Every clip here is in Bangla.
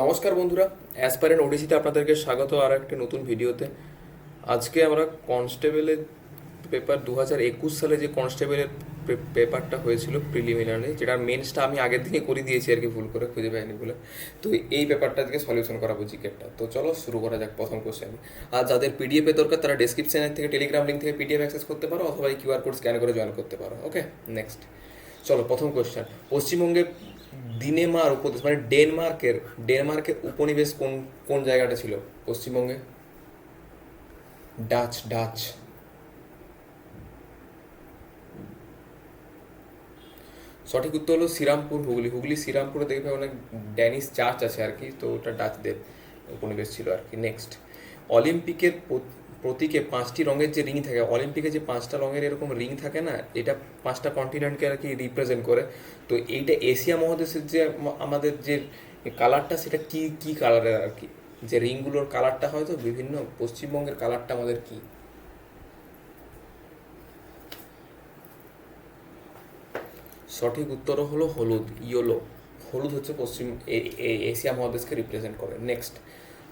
নমস্কার বন্ধুরা অ্যাসপারেন্ট ওডিসিতে আপনাদেরকে স্বাগত আর একটা নতুন ভিডিওতে। আজকে আমরা কনস্টেবলের পেপার দু হাজার একুশ সালে যে কনস্টেবলের পেপারটা হয়েছিল প্রিলিমিনারি যেটার মেন্সটা আমি আগের দিনে করে দিয়েছি আর কি, ভুল করে খুঁজে পাইনি বলে। তো এই পেপারটা আজকে সলিউশন করাবো জিকেটটা তো চলো শুরু করা যাক প্রথম কোশ্চেন আর যাদের পিডিএফ দরকার, তারা ডেসক্রিপশনের থেকে টেলিগ্রাম লিঙ্ক থেকে পিডিএফ অ্যাক্সেস করতে পারো, অথবা এই কিউআর কোড স্ক্যান করে জয়েন করতে পারো। ওকে নেক্সট চলো প্রথম কোশ্চেন পশ্চিমবঙ্গে দিনেমার উপদেশ মানে ডেনমার্কের ডেনমার্কের উপনিবেশ কোন কোন জায়গাটা ছিল? পশ্চিমবঙ্গে? ডাচ ডাচ সঠিক উত্তর হলো শ্রীরামপুর, হুগলি। হুগলি, শ্রীরামপুরে দেখবে অনেক ড্যানিশ চার্চ আছে আর কি, তো ওটা ডাচদের উপনিবেশ ছিল আর কি। নেক্সট অলিম্পিকের প্রতীকে পাঁচটি রঙের যে রিং থাকে অলিম্পিকে যে পাঁচটা রঙের এরকম রিং থাকে না, এটা পাঁচটা কন্টিনেন্টকে আর কি রিপ্রেজেন্ট করে। তো এইটা এশিয়া মহাদেশের যে আমাদের যে কালারটা সেটা কি কি কালারের আর কি? যে রিংগুলোর কালারটা হয়তো বিভিন্ন পশ্চিমবঙ্গের কালারটা আমাদের কি? সঠিক উত্তর হলো হলুদ ইয়েলো হলুদ হচ্ছে পশ্চিম এশিয়া মহাদেশকে রিপ্রেজেন্ট করে। নেক্সট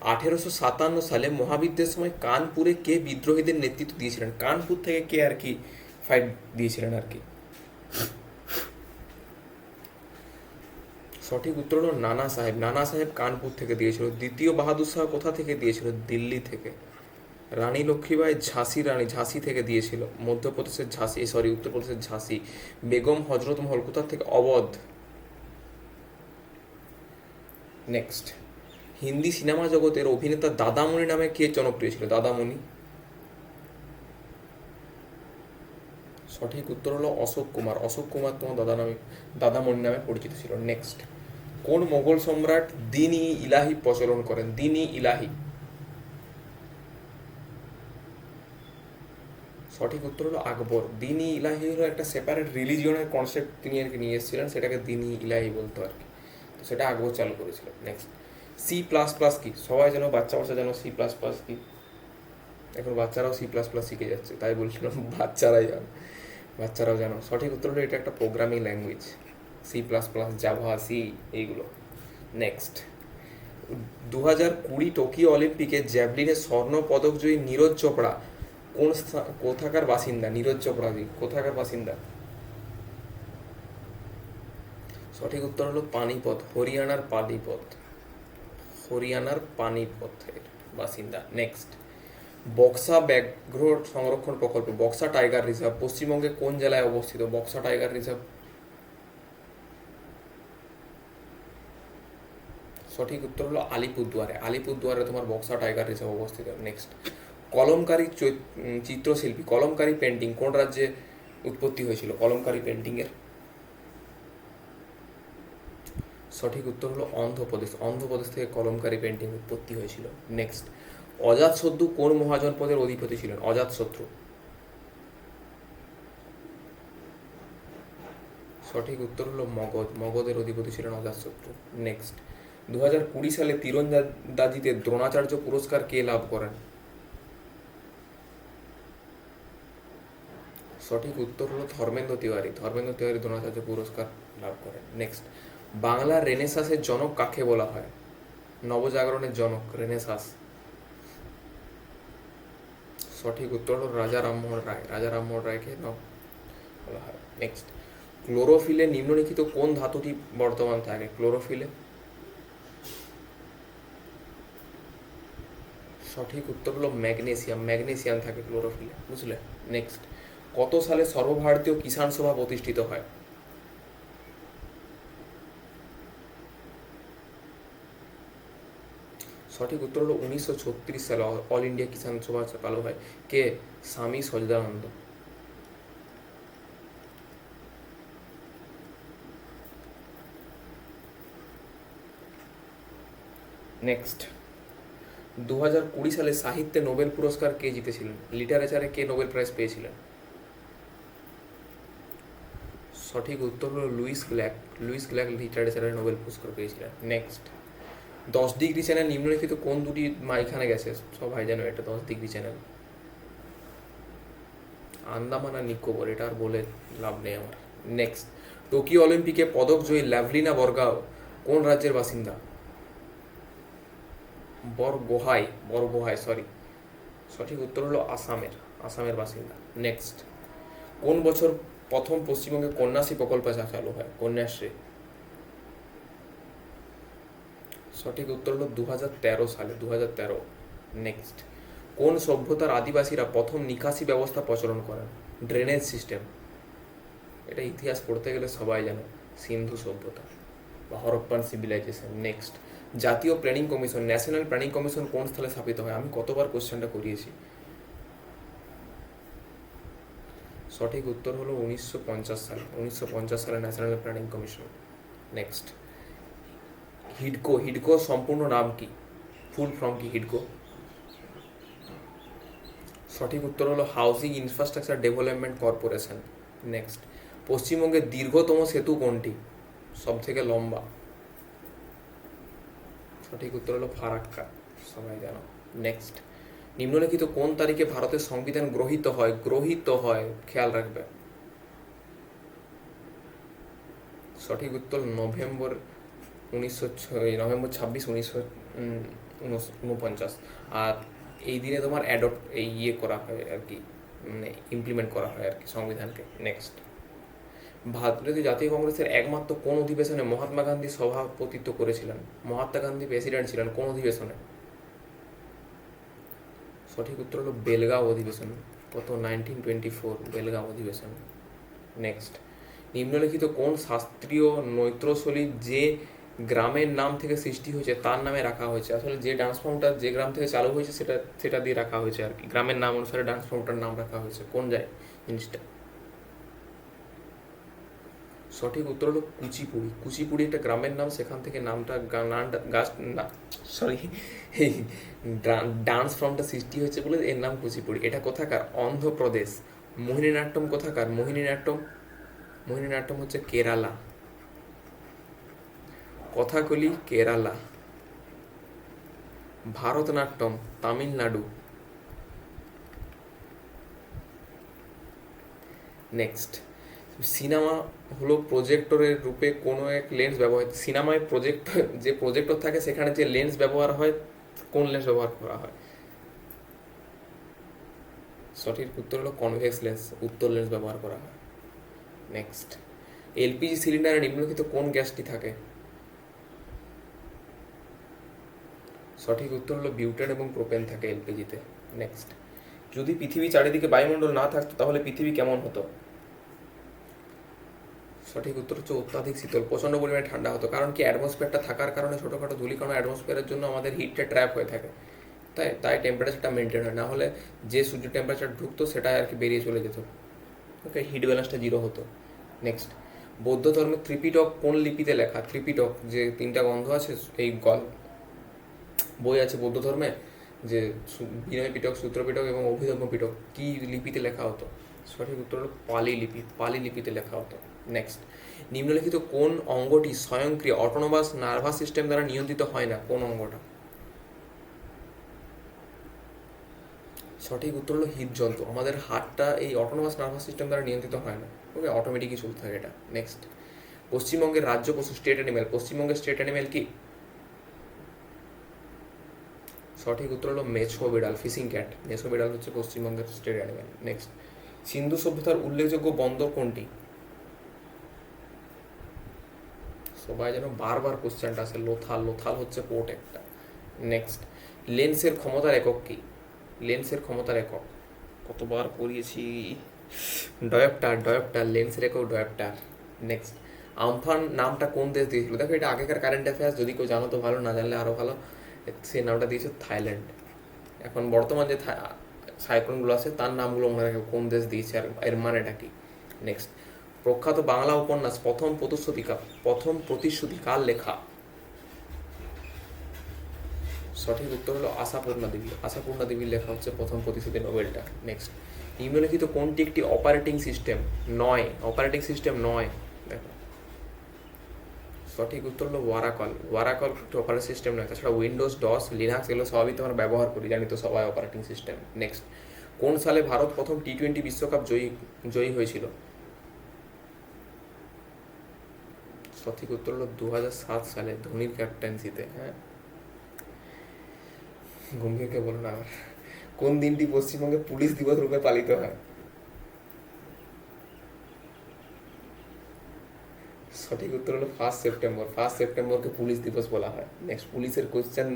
আঠেরোশো সাতান্ন সালে মহাবিদ্যের সময় কানপুরে কে বিদ্রোহীদের নেতৃত্ব দিয়েছিলেন? কানপুর থেকে কে আর কি ফাইট দিয়েছিলেন আর কি? সঠিক উত্তর হলো নানা সাহেব। নানা সাহেব কানপুর থেকে দিয়েছিল। দ্বিতীয় বাহাদুর শাহ কোথা থেকে দিয়েছিল? দিল্লি থেকে। রানী লক্ষ্মীবাই ঝাঁসি রানী ঝাঁসি থেকে দিয়েছিল। মধ্যপ্রদেশের ঝাঁসি সরি উত্তরপ্রদেশের ঝাঁসি। বেগম হজরত মহল কোথা থেকে? অবধ। নেক্সট হিন্দি সিনেমা জগতের অভিনেতা দাদামণি নামে কে জনপ্রিয় ছিল? দাদামণি। সঠিক উত্তর হলো অশোক কুমার। অশোক কুমার তোমার দাদা নামে, দাদামণি নামে পরিচিত ছিল। নেক্সট কোন মোগল সম্রাট দিন ই ইলাহি প্রচলন করেন? দিন ই ইলাহি। সঠিক উত্তর হলো আকবর। দিনী ইলাহি হলো একটা সেপারেট রিলিজিয়নের কনসেপ্ট তিনি আর কি নিয়ে এসেছিলেন, সেটাকে দিনী ইলাহি বলতো আর কি। তো সেটা আকবর চালু করেছিল। নেক্সট সি প্লাস প্লাস কি? সবাই যেন, বাচ্চা বাচ্চা যেন সি প্লাস প্লাস কি? এখন বাচ্চারাও সি প্লাস প্লাস শিখে যাচ্ছে, তাই বলছিলাম, বাচ্চারাই জানো। বাচ্চারাও জানো। সঠিক উত্তর হলো এটা একটা programming language C plus plus Java C এইগুলো। নেক্সট দু হাজার কুড়ি টোকিও অলিম্পিকে জ্যাভলিনে স্বর্ণ পদকজয়ী নীরজ চোপড়া কোন কোথাকার বাসিন্দা? নীরজ চোপড়া জি, কোথাকার বাসিন্দা? সঠিক উত্তর হলো পানিপথ, হরিয়ানার পানিপথ। হরিয়ানার পানিপথের বাসিন্দা। নেক্সট বক্সা ব্যাঘ্র সংরক্ষণ প্রকল্প। Buxa tiger reserve. পশ্চিমবঙ্গে কোন জেলায় অবস্থিত? Buxa tiger reserve. সঠিক উত্তর হলো আলিপুরদুয়ারে। আলিপুরদুয়ারে তোমার বক্সা টাইগার রিজার্ভ অবস্থিত। নেক্সট কলমকারী চিত্রশিল্পী। কলমকারী পেন্টিং কোন রাজ্যে উৎপত্তি হয়েছিল? কলমকারী পেন্টিংয়ের সঠিক উত্তর হলো অন্ধ্রপ্রদেশ। অন্ধ্রপ্রদেশ থেকে কলমকারী পেন্টিং উৎপত্তি হয়েছিল। নেক্সট অজাতশত্রু কোন মহাজনপদের অধিপতি ছিলেন? অজাতশত্রু সঠিক উত্তর হলো মগধ। মগধের অধিপতি ছিলেন অজাতশত্রু নেক্সট দু হাজার কুড়ি সালে তীরন্দাজিতে দ্রোণাচার্য পুরস্কার কে লাভ করেন? সঠিক উত্তর হলো ধর্মেন্দ্র তিওয়ারি। ধর্মেন্দ্র তিওয়ারি দ্রোণাচার্য পুরস্কার লাভ করেন। নেক্সট বাংলার রেনেসাসের জনক কাকে বলা হয়? নবজাগরণের জনক রেনেসাস। সঠিক উত্তর হল রাজা রামমোহন রায়। রাজা রামমোহন রায়কে বলা হয়। নেক্সট ক্লোরোফিলে নিম্নলিখিত কোন ধাতুটি বর্তমান থাকে? ক্লোরোফিলে। সঠিক উত্তর হলো ম্যাগনেসিয়াম। ম্যাগনেসিয়াম থাকে ক্লোরোফিলে। বুঝলে? নেক্সট কত সালে সর্বভারতীয় কিষাণ সভা প্রতিষ্ঠিত হয়? সঠিক উত্তর হলো উনিশশো ছত্রিশ সালে অল ইন্ডিয়া কিষাণ সভা চালু হয় কে? স্বামী সজদানন্দ নেক্সট দু হাজার কুড়ি সালে সাহিত্যে নোবেল পুরস্কার কে জিতেছিলেন? লিটারেচারে কে নোবেল প্রাইজ পেয়েছিলেন? সঠিক উত্তর হলো লুইস গ্ল্যাক লুইস গ্ল্যাক লিটারেচারে নোবেল পুরস্কার পেয়েছিলেন। নেক্সট দশ ডিগ্রি চ্যানেল নিম্নলিখিত কোন দুটি মাইখানে গেছে? সবাই জানো, এটা দশ ডিগ্রি চ্যানেল। আন্দামান আর নিকোবর, এটা আর বলে লাভ নেই আমার। নেক্সট টোকিও অলিম্পিকে পদক জয়ী ল্যাভলিনা বর্গাও কোন রাজ্যের বাসিন্দা? বরগোহাই বরগোহাই সরি সঠিক উত্তর হলো আসামের আসামের বাসিন্দা। নেক্সট কোন বছর প্রথম পশ্চিমবঙ্গে কন্যাশ্রী প্রকল্প চালু হয়? কন্যাশ্রী। সঠিক উত্তর হলো দু সালে দু নেক্সট কোন সভ্যতার আদিবাসীরা প্রথম নিকাশি ব্যবস্থা প্রচলন করেন? ড্রেনেজ সিস্টেম এটা ইতিহাস পড়তে গেলে সবাই জানে, সিন্ধু সভ্যতা বা হরপ্পান সিভিলাইজেশন নেক্সট জাতীয় planning commission national planning commission কোন স্থলে স্থাপিত হয়? আমি কতবার কোশ্চেনটা করিয়েছি। সঠিক উত্তর হলো উনিশশো সালে উনিশশো সালে ন্যাশনাল প্ল্যানিং কমিশন নেক্সট হিডকো হিডকো সম্পূর্ণ নাম কি? ফুল ফর্ম কি হিডকো? সঠিক উত্তর হলো housing infrastructure development corporation next পশ্চিমবঙ্গের দীর্ঘতম সেতু কোনটি? সব থেকে লম্বা। সঠিক উত্তর হলো ফারাক্কা, সবাই জানো। নেক্সট নিম্নলিখিত কোন তারিখে ভারতের সংবিধান গ্রহীত হয়? গ্রহীত হয়, খেয়াল রাখবে। সঠিক উত্তর নভেম্বর উনিশশো নভেম্বর ছাব্বিশ উনিশশো উনপঞ্চাশ। আর এই দিনে তোমার অ্যাডপ্ট এই ইয়ে করা হয় আর কি মানে ইমপ্লিমেন্ট করা হয় আর কি সংবিধানকে নেক্সট ভারতীয় জাতীয় কংগ্রেসের একমাত্র কোন অধিবেশনে মহাত্মা গান্ধী সভাপতিত্ব করেছিলেন? মহাত্মা গান্ধী প্রেসিডেন্ট ছিলেন কোন অধিবেশনে? সঠিক উত্তর হলো বেলগাঁও অধিবেশন কত নাইনটিন টোয়েন্টি ফোর বেলগাঁও অধিবেশন। নেক্সট নিম্নলিখিত কোন শাস্ত্রীয় নৈত্রশৈলী যে গ্রামের নাম থেকে সৃষ্টি হয়েছে, তার নামে রাখা হয়েছে। আসলে যে ডান্স ফর্মটা যে গ্রাম থেকে চালু হয়েছে, সেটা সেটা দিয়ে রাখা হয়েছে আর কি। গ্রামের নাম অনুসারে ডান্স ফর্মটার নাম রাখা হয়েছে। কোন যায় জিনিসটা? সঠিক উত্তর হলো কুচিপুড়ি। কুচিপুড়ি একটা গ্রামের নাম, সেখান থেকে নামটা গাছ না সরি এই ডান্স ফর্মটা সৃষ্টি হয়েছে বলে এর নাম কুচিপুড়ি। এটা কোথাকার? অন্ধ্রপ্রদেশ। মোহিনীনাট্যম কোথাকার? মোহিনীনাট্যম মোহিনীনাট্যম হচ্ছে কেরালা। কথাকলি কেরালা, ভারতনাট্যম, তামিলনাড়ু। নেক্সট সিনেমা হলো প্রজেক্টরের রূপে কোনো এক লেন্স ব্যবহার, সিনেমায় প্রজেক্ট যে প্রজেক্টর থাকে সেখানে যে লেন্স ব্যবহার হয়, কোন লেন্স ব্যবহার করা হয়? সঠিক উত্তর হলো কনভেক্স লেন্স উত্তর লেন্স ব্যবহার করা হয়। নেক্সট এলপিজি সিলিন্ডারে নিম্নলিখিত কোন গ্যাসটি থাকে? সঠিক উত্তর হলো বিউটেন এবং প্রোপেন থাকে এলপিজিতে। নেক্সট যদি পৃথিবী চারিদিকে বায়ুমণ্ডল না থাকতো, তাহলে পৃথিবী কেমন হতো? সঠিক উত্তর হচ্ছে অত্যাধিক শীতল, প্রচণ্ড পরিমাণে ঠান্ডা হতো, কারণ কি অ্যাটমসফিয়ারটা থাকার কারণে ছোটোখাটো ধূলিকণা অ্যাটমসফিয়ারের জন্য আমাদের হিটটা ট্র্যাপ হয়ে থাকে। তাই তাই টেম্পারেচারটা মেনটেন হয়, না হলে যে সূর্য টেম্পারেচার ঢুকতো সেটা আর কি বেরিয়ে চলে যেত। ওকে হিট ব্যালেন্সটা জিরো হতো। নেক্সট বৌদ্ধ ধর্মের ত্রিপিটক কোন লিপিতে লেখা? ত্রিপিটক, যে তিনটা গন্ধ আছে, এই গল বই আছে বৌদ্ধ ধর্মে, যে বিনয় পিটক, সূত্র পিটক এবং অভিধর্ম পিটক, কি লিপিতে লেখা হতো? সঠিক উত্তর হলো পালি লিপি, পালি লিপিতে লেখা হতো। নেক্সট নিম্নলিখিত কোন অঙ্গটি স্বয়ংক্রিয়? অটোনোমাস নার্ভাস সিস্টেম দ্বারা নিয়ন্ত্রিত হয় না, কোন অঙ্গটা? সঠিক উত্তর হলো হৃদযন্ত্র। আমাদের হার্টটা এই অটোনোমাস নার্ভাস সিস্টেম দ্বারা নিয়ন্ত্রিত হয় না। ওকে অটোমেটিকই চলতে থাকে এটা। নেক্সট পশ্চিমবঙ্গের রাজ্য পশু স্টেট অ্যানিমেল পশ্চিমবঙ্গের স্টেট অ্যানিমেল কি? সঠিক উত্তর হলো মেছো বিড়াল ফিশিং ক্যাট। মেছো বিড়াল হচ্ছে পশ্চিমবঙ্গের স্টেট অ্যানিমেল নেক্সট সিন্ধু সভ্যতার উল্লেখযোগ্য বন্দর কোনটি? সবাই যেন বারবার কোশ্চেনটা আসে, লোথাল। লোথাল হচ্ছে পোর্ট একটা। নেক্সট লেন্সের ক্ষমতার একক কি? লেন্সের ক্ষমতার একক। কতবার পড়িয়েছি ডয়াপ্টার ডয়াপ্টার, লেন্সের একক ডয়াপ্টার। নেক্সট আমফান নামটা কোন দেশ দিয়েছিল? দেখো এটা আগেকার কারেন্ট অ্যাফেয়ার্স যদি কেউ জানো তো ভালো, না জানলে আরও ভালো। সেই নামটা দিয়েছে থাইল্যান্ড। এখন বর্তমান যে সাইক্লোনগুলো আছে, তার নামগুলো মনে রাখে কোন দেশ দিয়েছে আর এর মানেটা কি? নেক্সট প্রখ্যাত বাংলা উপন্যাস, প্রথম প্রতিশ্রুতিকা প্রথম প্রতিশ্রুতি কার লেখা? সঠিক উত্তর হলো আশাপূর্ণা দেবী। আশাপূর্ণা দেবীর লেখা হচ্ছে প্রথম প্রতিশ্রুতি নোবেলটা। নেক্সট নিম্নলিখিত কোনটি একটি অপারেটিং সিস্টেম নয়। অপারেটিং সিস্টেম নয়। সঠিক উত্তর হলো ওয়ারাকল ওয়ারাকল অপারেটিং সিস্টেম নয়, তাছাড়া উইন্ডোজ ডস লিনাক্স এগুলো সবই তো আমরা ব্যবহার করি, জানি তো সবাই অপারেটিং সিস্টেম নেক্সট কোন সালে ভারত প্রথম টি টোয়েন্টি বিশ্বকাপ জয়ী জয়ী হয়েছিল? সঠিক উত্তর হলো দু সালে, ধোনির ক্যাপ্টেন্সিতে হ্যাঁ। গম্ভীরকে বলো না আবার। কোন দিনটি পশ্চিমবঙ্গে পুলিশ দিবস রূপে পালিত হয়? সঠিক উত্তর হলো ফার্স্ট সেপ্টেম্বর ফার্স্ট সেপ্টেম্বরকে পুলিশ দিবস বলা হয়। নেক্সট পুলিশের কোয়েশ্চেন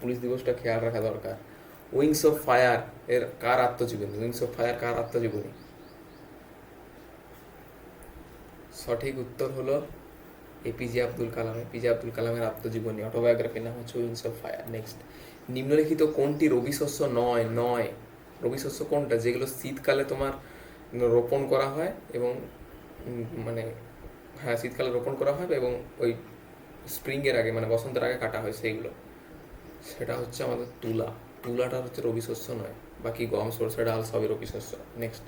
পুলিশ দিবসটা খেয়াল রাখা দরকার। উইংস অফ ফায়ার এর কার আত্মজীবনী? উইংস অফ ফায়ার কার আত্মজীবনী? সঠিক উত্তর হলো এপিজে আব্দুল কালাম। এপিজে আব্দুল কালামের আত্মজীবনী। অটোবায়োগ্রাফির নাম হচ্ছে উইংস অফ ফায়ার নেক্সট নিম্নলিখিত কোনটি রবি শস্য নয় নয়? রবি শস্য কোনটা? যেগুলো শীতকালে তোমার রোপণ করা হয় এবং মানে হ্যাঁ শীতকালে রোপণ করা হয় এবং ওই স্প্রিংয়ের আগে মানে বসন্তের আগে কাটা হয় সেইগুলো। সেটা হচ্ছে আমাদের তুলা। তুলাটা হচ্ছে রবি শস্য নয়, বাকি গম, সরষে, ডাল সবই রবি শস্য। নেক্সট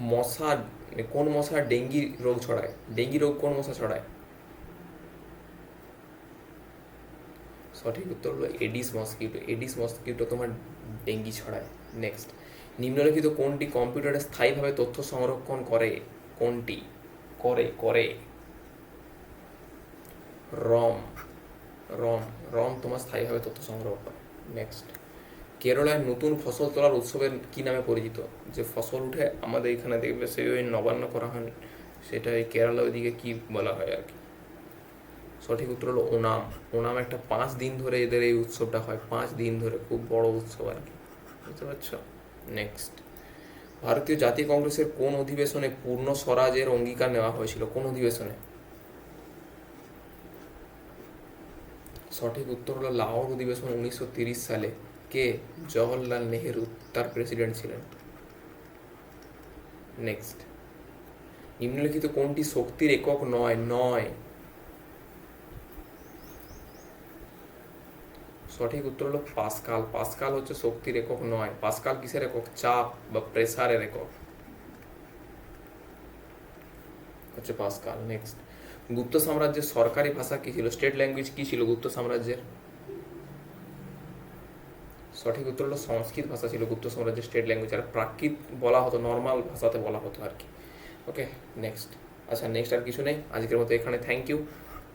মশা মানে কোন মশা ডেঙ্গি রোগ ছড়ায়? ডেঙ্গি রোগ কোন মশা ছড়ায়? সঠিক উত্তর হলো এডিস মস্কিটো এডিস মস্কিটো তোমার ডেঙ্গি ছড়ায়। নেক্সট নিম্নলিখিত কোনটি কম্পিউটারে স্থায়ীভাবে তথ্য সংরক্ষণ করে? কোনটি? করে করে রম রম রম তোমার স্থায়ীভাবে তথ্য সংগ্রহ করে। নেক্সট কেরলায় নতুন ফসল তোলার উৎসবের কি নামে পরিচিত? যে ফসল উঠে আমাদের এখানে দেখবে সেই ওই নবান্ন করা হয়। সেটা এই কেরালা ওইদিকে কি বলা হয় আর কি? সঠিক উত্তর হলো ওনাম। ওনাম একটা পাঁচ দিন ধরে এদের এই উৎসবটা হয়। পাঁচ দিন ধরে খুব বড় উৎসব আর কি। বুঝতে পারছ? নেক্সট ভারতীয় জাতীয় কংগ্রেসের কোন অধিবেশনে পূর্ণ স্বরাজের অঙ্গীকার নেওয়া হয়েছিল? কোন অধিবেশনে? সঠিক উত্তর হল লাহোর অধিবেশন উনিশশো সালে। কে? জওহরলাল নেহেরু, তার প্রেসিডেন্ট ছিলেন। নেক্সট। নিম্নলিখিত কোনটি শক্তির একক নয়? নয়। সঠিক উত্তর হলো পাসকাল। পাসকাল হচ্ছে শক্তির একক নয়। পাসকাল কিসের একক চাপ বা প্রেসারের একক হচ্ছে পাসকাল। নেক্সট গুপ্ত সাম্রাজ্যের সরকারি ভাষা কি ছিল? স্টেট ল্যাঙ্গুয়েজ কি ছিল গুপ্ত সাম্রাজ্যের? সঠিক উত্তর হলো সংস্কৃত ভাষা ছিল গুপ্ত সাম্রাজ্যের স্টেট ল্যাঙ্গুয়েজ আর প্রাকৃত বলা হতো নর্মাল ভাষাতে বলা হতো আর কি। ওকে নেক্সট আচ্ছা নেক্সট আর কিছু নেই। আজকের মতো এখানে থ্যাংক ইউ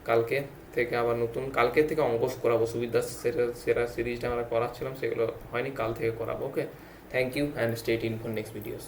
কালকে থেকে আবার নতুন, কালকে থেকে অঙ্ক করাবো, সুবিধা সেরা সেরা সিরিজটা আমরা করাচ্ছিলাম, সেগুলো হয়নি, কাল থেকে করাবো okay thank you and state in for next videos